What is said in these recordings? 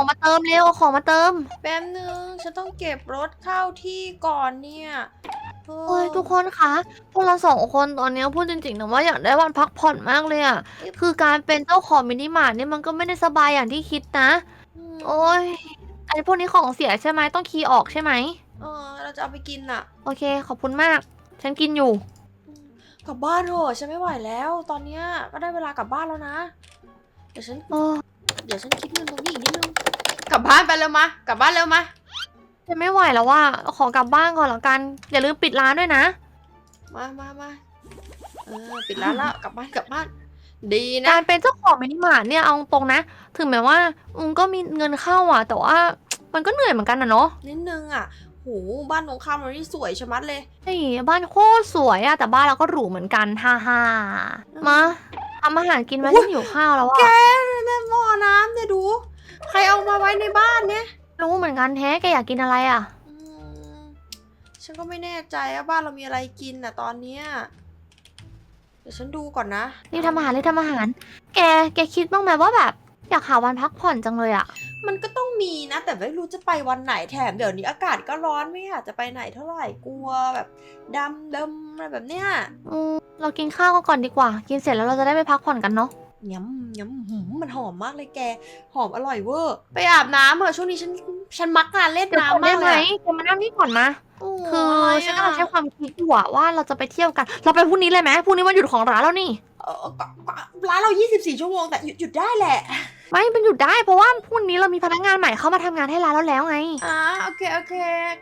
ของมาเติมเร็วเอาของมาเติม แป๊บนึงฉันต้องเก็บรถเข้าที่ก่อนเนี่ยเออโอ้ยทุกคนคะพวกเราสองคนตอนเนี้ยพูดจริงๆนะว่าอยากได้วันพักผ่อนมากเลยอะคือการเป็นเจ้าของมินิมาร์ทเนี่ยมันก็ไม่ได้สบายอย่างที่คิดนะ อืมโอ้ยอันนี้พวกนี้ของเสียใช่ไหมต้องคีย์ออกใช่ไหมเออเราจะเอาไปกินอะ โอเค ขอบคุณมาก ฉันกินอยู่อืมกลับบ้านเถอะฉันไม่ไหวแล้ว ตอนเนี้ยก็ได้เวลากลับบ้านแล้วนะ เดี๋ยวฉันโอ้เดี๋ยวฉันคิดเงินตรงนี้อีกนิดนึงกลับบ้านไปเร็วมากลับบ้านเร็วมาฉันไม่ไหวแล้วว่าขอกลับบ้านก่อนแล้วกัน อย่าลืมปิดร้านด้วยนะ มามามาเออปิดร้านแล้วกลับบ้านกลับบ้าน ดีนะการเป็นเจ้าของมินิมาร์ทเนี่ยเอาตรงนะ ถึงแม้ว่าอืมก็มีเงินเข้าอะ แต่ว่ามันก็เหนื่อยเหมือนกันนะเนาะนิดนึงอะโหบ้านตรงข้ามเรานี่สวยชะมัดเลยไอ้บ้านโคตรสวยอะแต่บ้านเราก็หรูเหมือนกันฮ่าฮ่ามาทำอาหารกินไหมอุ๊ยฉันหิวข้าวแล้วแกอะในหม้อ น้ำเนี่ยดู ใครเอามาไว้ในบ้านเนี่ยรู้เหมือนกันแท้แกอยากกินอะไรอะอืมฉันก็ไม่แน่ใจว่าบ้านเรามีอะไรกินอะตอนเนี้ยเดี๋ยวฉันดูก่อนนะ รีบทำอาหารรีบทำอาหาร แก แกคิดบ้างไหมว่าแบบ อยากหาวันพักผ่อนจังเลยอะมันก็ต้องมีนะ แต่ไม่รู้จะไปวันไหนแถมเดี๋ยวนี้อากาศก็ร้อนไม่อยากจะไปไหนเท่าไหร่กลัวแบบดำดำอะไรแบบเนี้ย อืมเรากินข้าวกันก่อนดีกว่า กินเสร็จแล้วเราจะได้ไปพักผ่อนกันเนาะ ยำยำหืมมันหอมมากเลยแก หอมอร่อยเวอร์ ไปอาบน้ำเถอะช่วงนี้ฉันฉันมักงานเล่นเดี๋ยวก่อนน้ำได้มากไหมเลยอะแกมานั่งนี่ก่อนนะโอ้คืออะไรฉันอะกำลังใช้ความคิดอยู่อะว่าเราจะไปเที่ยวกัน เราไปพรุ่งนี้เลยไหมพรุ่งนี้วันหยุดของร้านแล้วนี่ เออก็ก็ร้านเรา 24 ชั่วโมงแต่หยุดหยุดได้แหละ ไม่เป็นหยุดได้เพราะว่าพรุ่งนี้เรามีพนักงานใหม่เข้ามาทำงานให้ร้านเราแล้วไงอ่าโอเคโอเค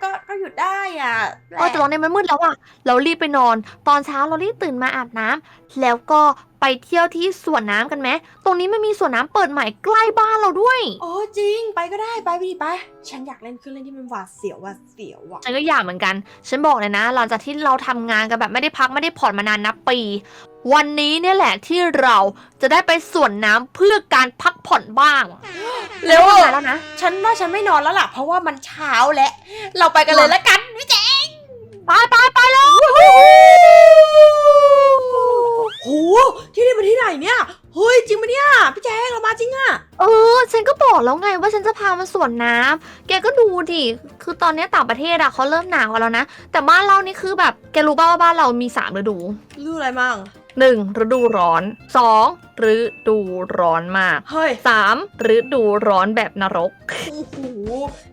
ก็ก็หยุดได้อะเออแต่ตอนนี้มันมืดแล้วอะเรารีบไปนอน ตอนเช้าเรารีบตื่นมาอาบน้ำแล้วก็ไปเที่ยวที่สวนน้ำกันไหมตรงนี้มันมีสวนน้ำเปิดใหม่ใกล้บ้านเราด้วยโอ้จริงไปก็ได้ไปไปดิไป ฉันอยากเล่นเครื่องเล่นที่มันหวาดเสียวหวาดเสียวอะฉันก็อยากเหมือนกัน ฉันบอกเลยนะ หลังจากที่เราทำงานกันแบบไม่ได้พักไม่ได้ผ่อนมานานนับปี วันนี้เนี่ยแหละที่เราจะได้ไปสวนน้ำเพื่อการพักผ่อนบ้าง เร็วทำงานแล้วนะ ฉันว่าฉันไม่นอนแล้วล่ะ เพราะว่ามันเช้าแล้ว เราไปกันเลยละกันพี่แจ๊คไปไปไปแล้วโหที่นี่เป็นที่ไหนเนี่ยเฮ้ยจริงปะเนี่ยพี่แจ๊คเรามาจริงอะเออ ฉันก็บอกแล้วไงว่าฉันจะพามาสวนน้ำแกก็ดูดิคือตอนนี้ต่างประเทศอะเขาเริ่มหนาวกันแล้วนะ แต่บ้านเรานี่คือแบบแกรู้ป่าวว่าบ้านเรามีสามฤดูรู้อะไรมั่ง หนึ่งฤดูร้อนสองฤดูร้อนมาก เฮ้ยสามฤดูร้อนแบบนรก โอ้โห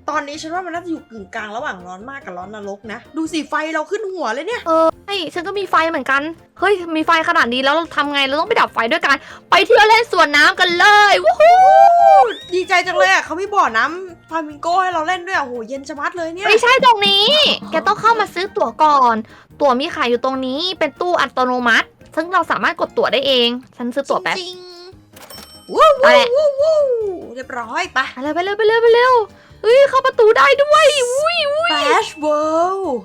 ตอนนี้ฉันว่ามันน่าจะอยู่กึ่งกลางระหว่างร้อนมากกับร้อนนรกนะ ดูสิไฟเราขึ้นหัวเลยเนี่ยใช่ฉันก็มีไฟเหมือนกัน เฮ้ย มีไฟขนาดนี้แล้วเราทำไง เราต้องไปดับไฟด้วยกัน ไปเที่ยวเล่นสวนน้ำกันเลยวู้ฮู้ดีใจจังเลยอะเขามีบ่อน้ำฟลามิงโกให้เราเล่นด้วยอะโห เย็นชะมัดเลยเนี่ย ไม่ใช่ตรงนี้ แกต้องเข้ามาซื้อตั๋วก่อน ตั๋วมีขายอยู่ตรงนี้ เป็นตู้อัตโนมัติ ซึ่งเราสามารถกดตั๋วได้เอง ฉันซื้อตั๋วแป๊บจริงๆวู้วู้วู้วู้เรียบร้อยไปไปเร็วไปเร็วไปเร็วไปเร็วเฮ้ยเข้าประตูได้ด้วยอุ้ยอุ้ยแฟชเวิลด์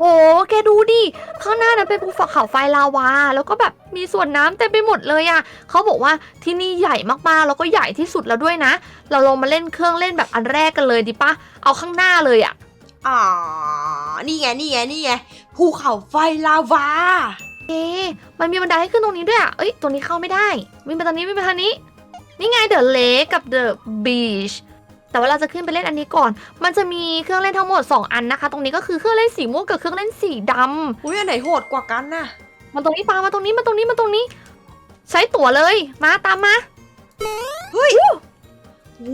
โอ้แกดูดิข้างหน้านั้นเป็นภูเขาไฟลาวา แล้วก็แบบมีส่วนน้ำเต็มไปหมดเลยอะ่ะเขาบอกว่าที่นี่ใหญ่มากๆ แล้วก็ใหญ่ที่สุดแล้วด้วยนะ เราลงมาเล่นเครื่องเล่นแบบอันแรกกันเลยดีปะเอาข้างหน้าเลยอะ่ะอ่านี่ไง นี่ไง นี่ไง ภูเขาไฟลาวา เอ๊ะมันมีบันไดให้ขึ้นตรงนี้ด้วยอะ่ะ เอ้ย ตรงนี้เข้าไม่ได้ วิ่งไปตรงนี้วิ่งไปทางนี้ นี่ไงเดอะเลกกับเดอะบีช แต่ว่าเราจะขึ้นไปเล่นอันนี้ก่อน มันจะมีเครื่องเล่นทั้งหมด 2 อันนะคะ ตรงนี้ก็คือเครื่องเล่นสีม่วงกับเครื่องเล่นสีดำอุ้ยอันไหนโหดกว่ากันน่ะมาตรงนี้ปามาตรงนี้มาตรงนี้มาตรงนี้ ใช้ตั๋วเลย มาตามมา เฮ้ยโอ้โห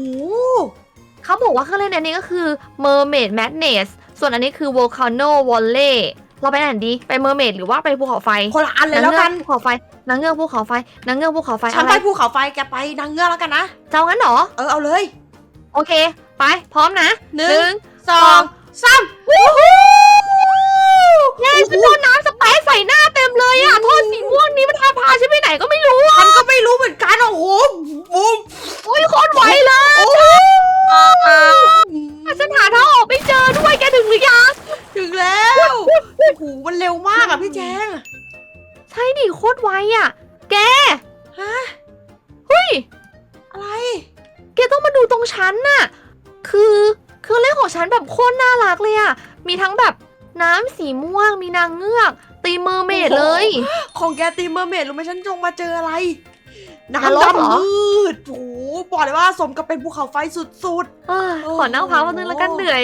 เขาบอกว่าเครื่องเล่นอันนี้ก็คือ Mermaid Madness ส่วนอันนี้คือ Volcano Volley เราไปไหนดี ไป Mermaid หรือว่าไปภูเขาไฟคนละอันเลยแล้วกันางเงือภูเขาไฟนางเงือกภูเขาไฟนางเงือกภูเขาไฟฉันอะไรไปภูเขาไฟแกไปนางเงือกแล้วกันนะ เจ้างั้นเหรอ เออเอาเลยโอเค ไป พร้อมนะหนึ่งสสอองงสามวู้ฮู้แย่ฉันโดนน้ำสเปรย์ใส่หน้าเต็มเลยอะโทษสีม่วงนี้มันพาพาฉันไปไหนก็ไม่รู้อะฉันก็ไม่รู้เหมือนกันโอ้โหบูมโอ้ยโคตรไวเลยโอ้โห ฉันหาทางออกไม่เจอด้วยแกถึงหรือยัง ถึงแล้วโอ้โหมันเร็วมากอะพี่แจงใช่ดิโคตรไวอะแก ฮะเฮ้ย อะไร แกต้องมาดูตรงชั้นน่ะ คือเครื่องเล่นของฉันแบบโคตรน่ารักเลยอะมีทั้งแบบน้ำสีม่วง มีนางเงือก ตีเมอร์เมดเลย ของแกตีเมอร์เมดรู้ไหมฉันจงมาเจออะไรนรกน้ำเหรอดำมืดโอ้โหบอกเลยว่าสมกับเป็นภูเขาไฟสุดเอ้ยโอ้โหขอนั่งพักวันนึงแล้วกันเหนื่อย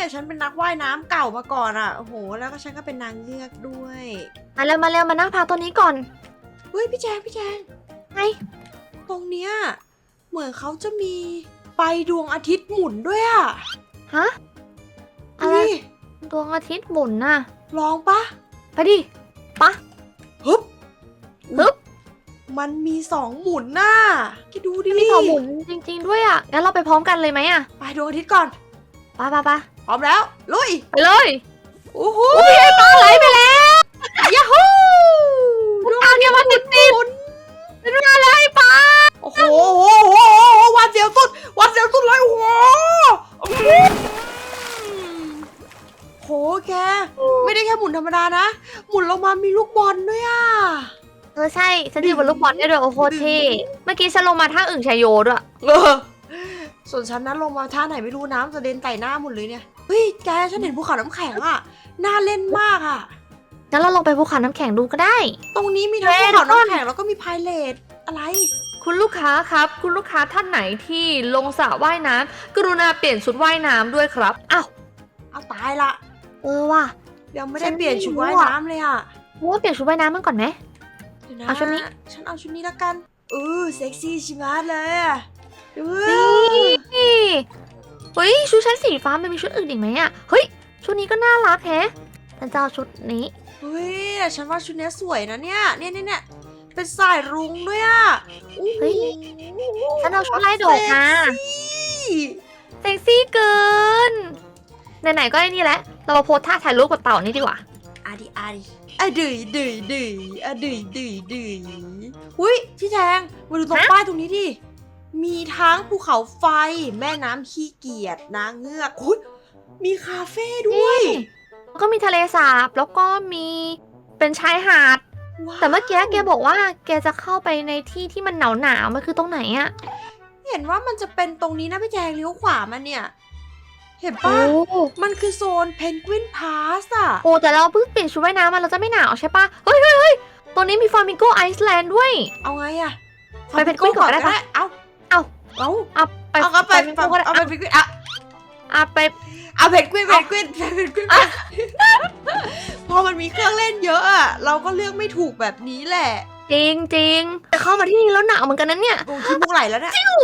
เนี่ยฉันเป็นนักว่ายน้ำเก่ามาก่อนอะโอ้โห แล้วก็ฉันก็เป็นนางเงือกด้วยมาเร็วมาเร็วมานั่งพักตัวนี้ก่อนเฮ้ยพี่แจงพี่แจงไงตรงเนี้ยเหมือนเขาจะมีไปดวงอาทิตย์หมุนด้วยอะฮะอะไรนี่ดวงอาทิตย์หมุนน่ะลองปะไปดิปะฮึบฮึบมันมีสองหมุนน่ะคิดดูดิมีสองหมุนจริง ๆ ด้วยอะงั้นเราไปพร้อมกันเลยไหมอะ ไปดวงอาทิตย์ก่อนไปไปไปพร้อมแล้ว ลุยไปเลยโอ้โหอุ้ยไอ้ปลาไหลไปแล้วยาฮูน้ำตาเนี่ยมันติดติดเป็นมาเลยปลาโอ้โหโอ้โหโอ้โหหวันเสียวสุดหวันเสียวสุดเลยโอ้โหอืมโหแกไม่ได้แค่หมุนธรรมดานะ หมุนลงมามีลูกบอลด้วยอะเออใช่ฉันยืนบนลูกบอลได้ด้วยโอ้โหเท่เมื่อกี้ฉันลงมาท่าอึ่งชายโยด้วยเออ ส่วนฉันนั้นลงมาท่าไหนไม่รู้น้ำจะเด็นไต่หน้าหมดเลยเนี่ยเฮ้ยแกฉันเห็นภูเขาน้ำแข็งอะน่าเล่นมากอะ งั้นเราลงไปภูเขาน้ำแข็งดูก็ได้ ตรงนี้มีทั้งเฮ้ภูยเขาทุกคนน้ำแข็งแล้วก็มีพายเลทอะไร คุณลูกค้าครับ คุณลูกค้าท่านไหนที่ลงสระว่ายน้ำกรุณาเปลี่ยนชุดว่ายน้ำด้วยครับอ้าวเอาตายละเออว่ะ ยังไม่ฉัได้นเปลี่ยนชุดว่ายไม่รู้อะ น้ำเลยอะว่าเปลี่ยนชุดว่ายน้ำมันก่อนไหมเดี๋ยวนะเอาชุดนี้ ฉันเอาชุดนี้ละกันเออเซ็กซี่ชิมาเลยอะเออ นี่เฮ้ยชุดชั้นสีฟ้ามันมีชุดอื่นอีกไหมอะเฮ้ยชุดนี้ก็น่ารักแฮะฉันจะเอาชุดนี้เฮ้ยแต่ฉันว่าชุดเนี้ยสวยนะเนี่ยเนี่ยเนี่ยเนี่ยเป็นสายรุ้งด้วยอะอู้หูเฮ้ยฉันเอาชุดลายดอกมาเซ็กซี่เซ็กซี่เกินไหนๆก็ไอ้นี่แหละ เรามาโพสท่าถ่ายรูปกับเต่านี่ดีกว่าอาดิอาดิอะดืยดืยดืยอะดืยดืยดืยอุ้ยพี่แทงมาดูตรงฮะป้ายตรงนี้ดิ มีทั้งภูเขาไฟ แม่น้ำขี้เกียจนางเงือกอุ้ยมีคาเฟ่ด้วย แล้วก็มีทะเลสาบแล้วก็มีเป็นชายหาด ว้าวแต่เมื่อกี้แกบอกว่าแกจะเข้าไปในที่ที่มันหนาวหนาวๆมันคือตรงไหนอะเห็นว่ามันจะเป็นตรงนี้นะพี่แจงเลี้ยวขวามันเนี่ย เห็นโอ้ปะมันคือโซนเพนกวินพาสอะโอ้แต่เราเพิ่งเปลี่ยนชุดว่ายน้ำมาเราจะไม่หนาวใช่ปะเฮ้ยเฮ้ยเฮ้ยตัวนี้มีฟลามิงโกไอซ์แลนด์ด้วย เอาไงอะไปเพนกวินก่อนก็ได้ปะ เอา เอาเอาเอาไปเอาก็ไปฟลามิงโกก็ได้เอาเอาไปเพนกวินอะเอาไป เอาเพนกวินเพนกวินเพนกวินพอมันมีเครื่องเล่นเยอะอะเราก็เลือกไม่ถูกแบบนี้แหละจริงจริงแต่เข้ามาที่นี่แล้วหนาวเหมือนกันนะเนี่ยโอ้ขี้มุกไหลแล้วเนี่ยโอ้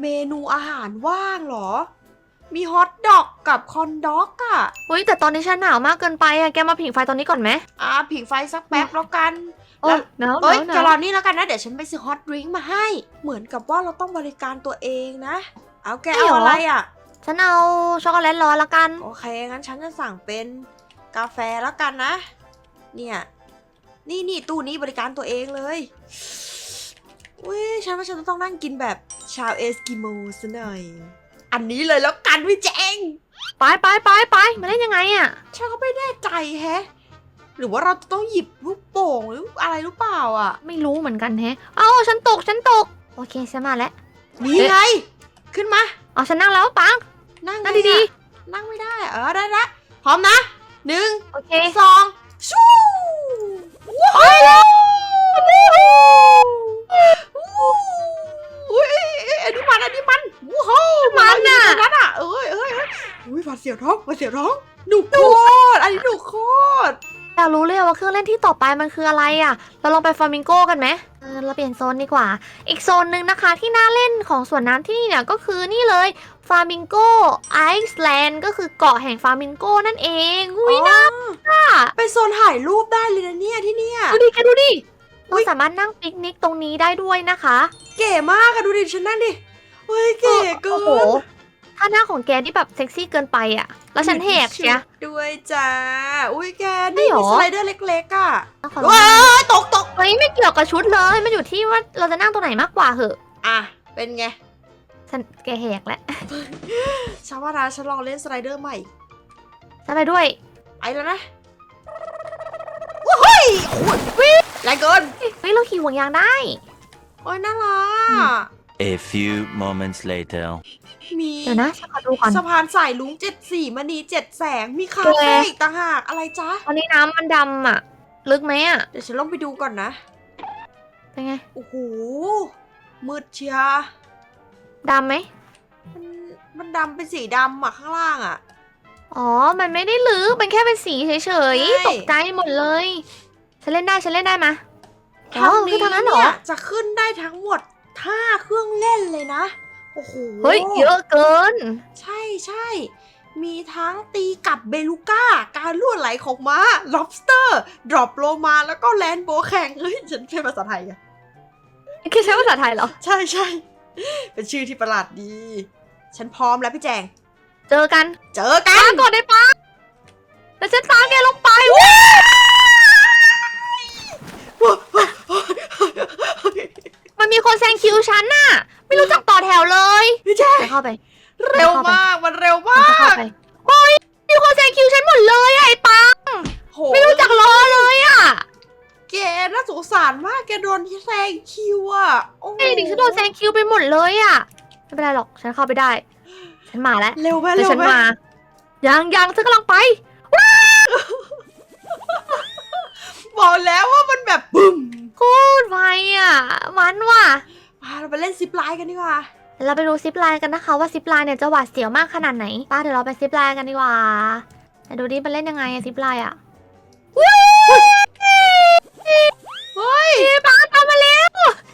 เมนูอาหารว่างเหรอ มีฮอทดอกกับคอนด็อกอะเฮ้ยแต่ตอนนี้ฉันหนาวมากเกินไปอะแกมาผิงไฟตอนนี้ก่อนไหมอะผิงไฟสักแป๊บแล้วกัน โอ้หนาวหเอ้ยนาวหแกรนาอวนี่แล้วกันนะ เดี๋ยวฉันไปซื้อฮอตดริงก์มาให้ เหมือนกับว่าเราต้องบริการตัวเองนะ เอาแกเอาอะไรอะ ฉันเอาช็อกโกแลตร้อนละกัน โอเค งั้นฉันจะสั่งเป็นกาแฟแล้วกันนะ เนี่ย นี่นี่ตู้นี้บริการตัวเองเลย อุ้ย ฉันว่าฉันจะต้องนั่งกินแบบชาวเอสกิโมซะหน่อย อันนี้เลยแล้วกันพี่แจง ไปไปไปไปมาเล่นยังไงอะฉันก็ไม่แน่ใจแฮะ หรือว่าเราจะต้องหยิบลูกโป่งหรืออะไรหรือเปล่าอะ ไม่รู้เหมือนกันแฮะ เอ้าฉันตกฉันตก โอเคฉันมาแล้ว นี่ไง ขึ้นมาอ๋อฉันนั่งแล้วปัง นั่งนั่งไอะดีนั่งไม่ได้อะเออได้ละ พร้อมนะหนึ่งๆโอเคสองชูไปแล้วอุ้ยอันนี้มันอันนี้มันวู้ฮู้มันน่ะอยู่ตรงนั้นอะเอ้ยเอ้ยเอ้ยอุ้ยหวาดเสียวท้องหวาดเสียวท้องหนุกโคตรอันนี้หนุกโคตร อยากรู้เลยว่าเครื่องเล่นที่ต่อไปมันคืออะไรอะ เราลองไปฟลามิงโกกันไหมเออเราเปลี่ยนโซนดีกว่า อีกโซนหนึ่งนะคะที่น่าเล่นของสวนน้ำที่นี่เนี่ยก็คือนี่เลยฟลามิงโกไอซ์แลนด์ก็คือเกาะแห่งฟลามิงโกนั่นเองอุ้ยน่าอ๋อเป็นโซนถ่ายรูปได้เลยนะเนี่ยที่เนี่ยดูดิแกดูดิอุ๊เรายสามารถนั่งปิกนิกตรงนี้ได้ด้วยนะคะ เก๋มากอะดูดิฉันนั่งดิเฮ้ยเก๋เกิโอ้โหนถ้าหน้าของแกที่แบบเซ็กซี่เกินไปอะ แล้วฉันแหกเชีย ด้วยจ้า อุ้ยแกไม่นี่หรอมีสไลเดอร์เล็กๆอะขอลองว้ายตกตกเฮ้ยไม่เกี่ยวกับชุดเลย มันอยู่ที่ว่าเราจะนั่งตรงไหนมากกว่าเหอะ อะ เป็นไง ฉันแกแหกแล้วชาวาราฉันลองเล่นสไลเดอร์ใหม่ฉันไปด้วย ไปแล้วนะว้ายโอ้ยแรงเกินเฮ้ยเราขี่ห่วงยางได้ โอ้ยน่ารัก A few moments later. มีเดี๋ยวนะฉันขอดูก่อน สะพานสายลุงเจ็ดสี่มณีเจ็ดแสง มีคาเฟ่แกอีกต่างหาก อะไรจ๊ะ ตอนนี้น้ำมันดำอะ ลึกไหมอะ เดี๋ยวฉันลองไปดูก่อนนะ เป็นไง โอ้โห มืดเชียดำไหม มันมันดำเป็นสีดำอะข้างล่างอะ อ๋อ มันไม่ได้ลึก มันแค่เป็นสีเฉยใช่ ๆ ตกใจหมดเลย ฉันเล่นได้ ฉันเล่นได้มะอ๋อทางคืนี้อทางนั้นเหรอเนี่ยจะขึ้นได้ทั้งหมด ห้าเครื่องเล่นเลยนะ โอ้โห เฮ้ย เยอะเกิน ใช่ใช่ มีทั้งตีกับเบลูก้า การล่วนไหลของม้า lobster ดรอปโลมาแล้วก็แลนโบว์แข่งเฮ้ย ฉันเป็นภาษาไทยอะแค่ใช้ภาษาไทยเหรอ ใช่ใช่ เป็นชื่อที่ประหลาดดี ฉันพร้อมแล้วพี่แจง เจอกัน เจอกัตานก่อนได้ปะแล้วฉันตามแกลงไปเว้ย มันมีคนแซงคิวฉันน่ะ ไม่รู้จักต่อแถวเลยพี่แจงจะเข้าไป เร็วมากมันเร็วมาจะเข้ากไปโอ้ยมีคนแซงคิวฉันหมดเลยอะไอ้ปัง โหไม่รู้จักล้อเลยอะแกน่าสงสารมากแกโดนแซงคิวอะโอ้โหไอ้ดิฉันโดนแซงคิวไปหมดเลยอะไม่เป็นไรหรอกฉันเข้าไปได้ ฉันมาแล้วเร็วไหมเดี๋เร็ยววฉันไหมมายังยังฉันกำลังไปบอกแล้วว่ามันแบบบึ้ม พูดไวอะมันว่ะ มาเราไป เล่นซิปไลน์กันดีกว่าเดี๋ยวเราไปดูซิปไลน์กันนะคะว่าซิปไลน์เนี่ยจะหวาดเสียวมากขนาดไหนป้าเดี๋ยวเราไปซิปไลน์กันดีกว่าแต่ดูดิมันเล่นยังไงอะซิปไลน์อะเฮ้ยพี่ป้าทำมาแล้ว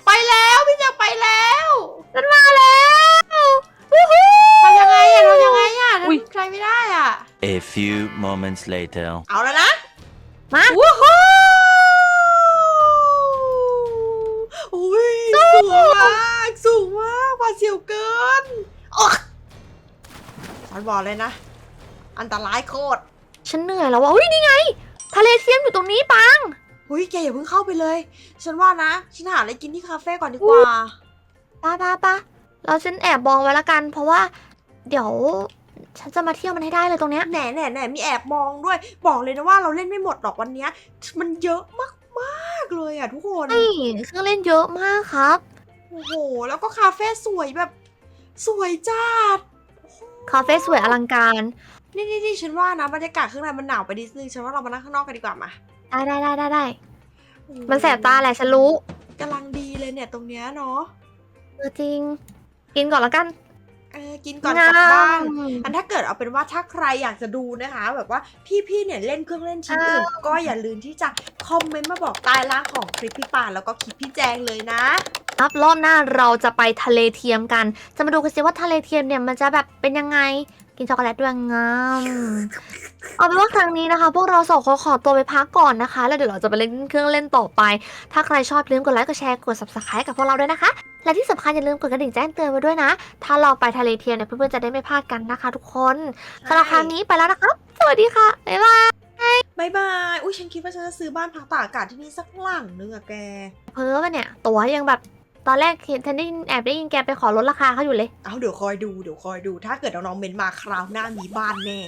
ไปแล้วพี่แจะไปแล้วฉันมาแล้ววู้ฮู้ทำยังไงอะทำยังไงอะอุ๊ยทำใครไม่ได้อะ A few moments later. เอาแล้วนะมาวู้ฮู้อุ้ยสูงมากสูงมากหวาด เสียวเกินอ๊อกฉันบอกเลยนะ อันตรายโคตร ฉันเหนื่อยแล้วว่ะอุ้ยนี่ไง ทะเลเทียมอยู่ตรงนี้ปังอุ้ยแกอย่าเพิ่งเข้าไปเลย ฉันว่านะ ฉันหาอะไรกินที่คาเฟ่ก่อนดีกว่าป้าป้าป้าเราฉันแอบมองไว้ละกัน เพราะว่า เดี๋ยว ฉันจะมาเที่ยวมันให้ได้เลยตรงเนี้ยแหน่แหน่แหน่มีแอบมองด้วย บอกเลยนะว่าเราเล่นไม่หมดหรอกวันเนี้ย มันเยอะมากๆเลยอะทุกคน นี่เครื่องเล่นเยอะมากครับ โอ้โห แล้วก็คาเฟ่สวยแบบ สวยจัดคาเฟ่สวยอลังการ นี่นี่นี่ฉันว่านะบรรยากาศข้างในมันหนาวไปนิดนึงฉันว่าเรามานั่งข้างนอกกันดีกว่ามาได้ได้ได้ได้ได้โอ้โหมันแสบตาแหละฉันรู้กำลังดีเลยเนี่ยตรงเนี้ยเนาะเออจริง กินก่อนละกัน เออกินก่อนกลับบ้านงามอันถ้าเกิดเอาเป็นว่าถ้าใครอยากจะดูนะคะ แบบว่าพี่ๆเนี่ยเล่นเครื่องเล่นชิ้นอื่นก็อย่าลืมที่จะคอมเมนต์มาบอกใต้ล่างของคลิปพี่ป่านแล้วก็คลิปพี่แจงเลยนะครับรอบหน้าเราจะไปทะเลเทียมกัน จะมาดูกันสิว่าทะเลเทียมเนี่ยมันจะแบบเป็นยังไง กินช็อกโกแลตด้วยงาม เอาเป็นว่าครั้งนี้นะคะ พวกเราสองคนขอตัวไปพักก่อนนะคะ แล้วเดี๋ยวเราจะไปเล่นเครื่องเล่นต่อไป ถ้าใครชอบอย่าลืมกดไลค์กดแชร์กด subscribe กับพวกเราด้วยนะคะ และที่สำคัญอย่าลืมกดกระดิ่งแจ้งเตือนไว้ด้วยนะ ถ้าเราไปทะเลเทียมเนี่ยเพื่อนๆจะได้ไม่พลาดกันนะคะ ทุกคนสำหรับครั้งนี้ไปแล้วนะครับสวัสดีค่ะบ๊ายบายบายบาย อุ้ยฉันคิดว่าฉันจะซื้อบ้านพักตากอากาศที่นี่สักหลังนึงอะแก เพ้อปะเนี่ย ตั๋วยังแบบ ตอนแรกเห็นฉันได้ยินแอบได้ยินแกไปขอลดราคาเขาอยู่เลย เอาเดี๋ยวคอยดู เดี๋ยวคอยดู ถ้าเกิดน้องๆเมนมาคราวหน้ามีบ้านแน่